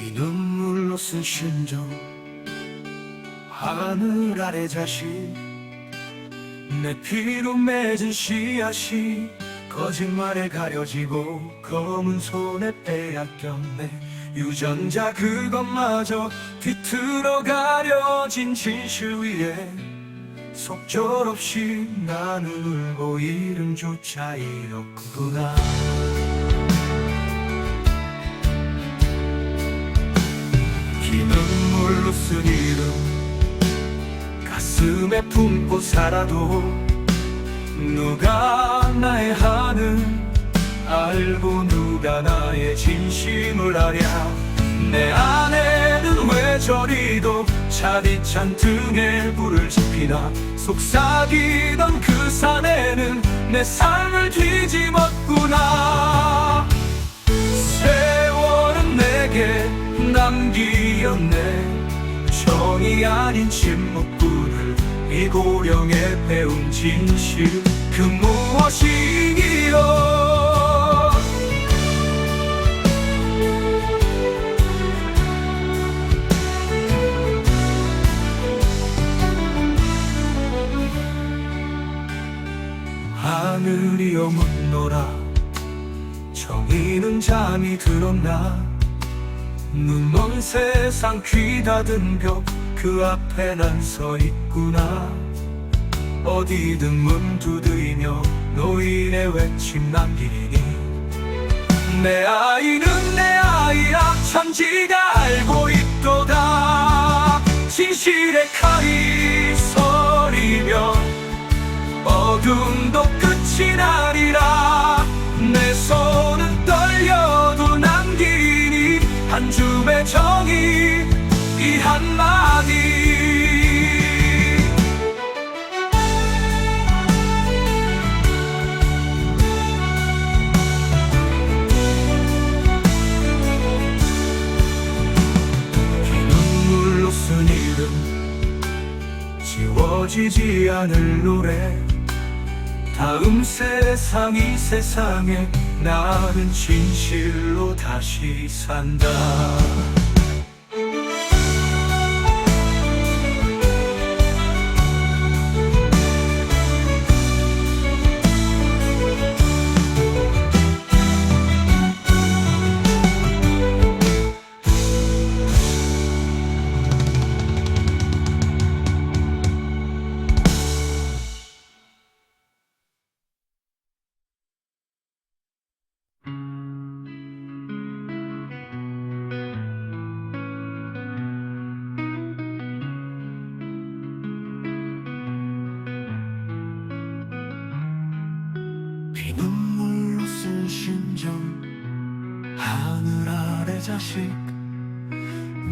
피눈물로 쓴 심정. 하늘 아래 자식 내 피로 맺은 씨앗이 거짓말에 가려지고 검은 손에 빼앗겼네. 유전자 그것마저 뒤틀어 가려진 진실 위에 속절없이 나는 울고 이름조차 잃었구나 쓴 이름 가슴에 품고 살아도 누가 나의 하늘 알고 누가 나의 진심을 아랴. 내 안에는 왜 저리도 차디찬 등에 불을 지피나. 속삭이던 그 산에는 내 삶을 뒤집었구나. 세월은 내게 남기었네 정이 아닌 침묵뿐을 이 고령에 배운 진실 그 무엇이기요? 하늘이여 묻노라. 정의는 잠이 들었나 눈먼 세상 귀 닫은 벽 그 앞에 난 서 있구나. 어디든 문 두드리며 노인의 외침 남기니. 내 아이는 내 아이라 천지가 알고 있도다. 진실의 칼이 서리며 어둠도 끝이 나리라. 내손 지워지지 않을 노래. 다음 세상 이 세상에 나는 진실로 다시 산다 자식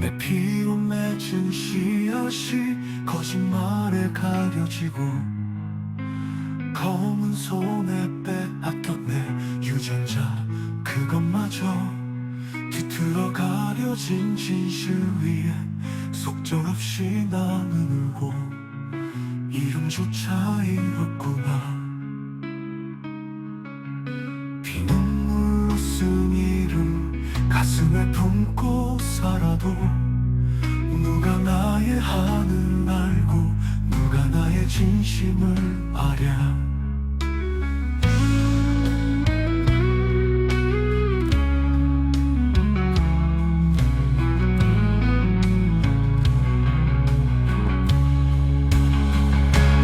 내 피로 맺은 씨앗이 거짓말에 가려지고 검은 손에 빼앗겼네. 유전자 그것마저 뒤틀어 가려진 진실 위에 속절없이 나는 울고 이름조차 잃었구나 가슴에 품고 살아도 누가 나의 한을 알고 누가 나의 진심을 아랴.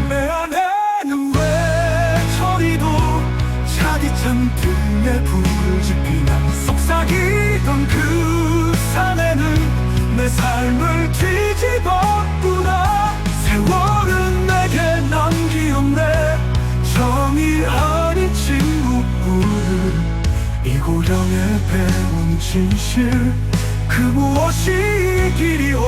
내 안에는 왜 저리도 차디찬 등에 불 내 삶을 뒤집었구나 세월은 내게 남기었네. 정이 아닌 침묵을 이 고령에 배운 진실. 그 무엇이 길이오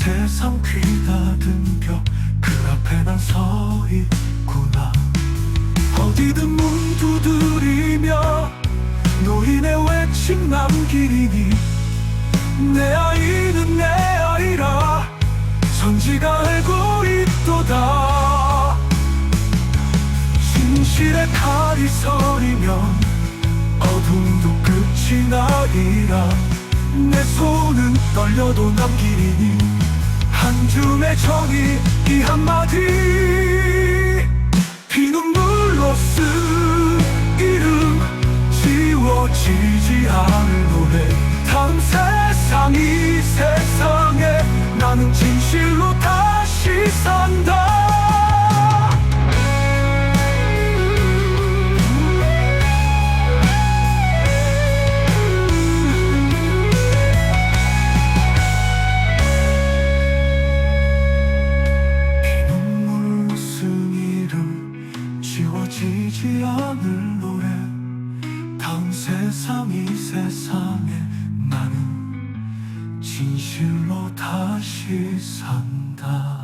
세상 귀다든 벽 그 앞에 난 서 있구나. 어디든 문 두드리며 노인의 외침 남기리니 내 아이는 내 아이라 선지가 알고 있도다. 진실의 칼이 서리면 어둠도 끝이 나리라. 내 손은 떨려도 남기리니 한 줌의 정의 이 한마디. 피눈물로 쓴 이름 지워지지 않을 노래. 다음 세상 이 세상에 나는 진실로 다시 산다 세상 이 세상에 나는 진실로 다시 산다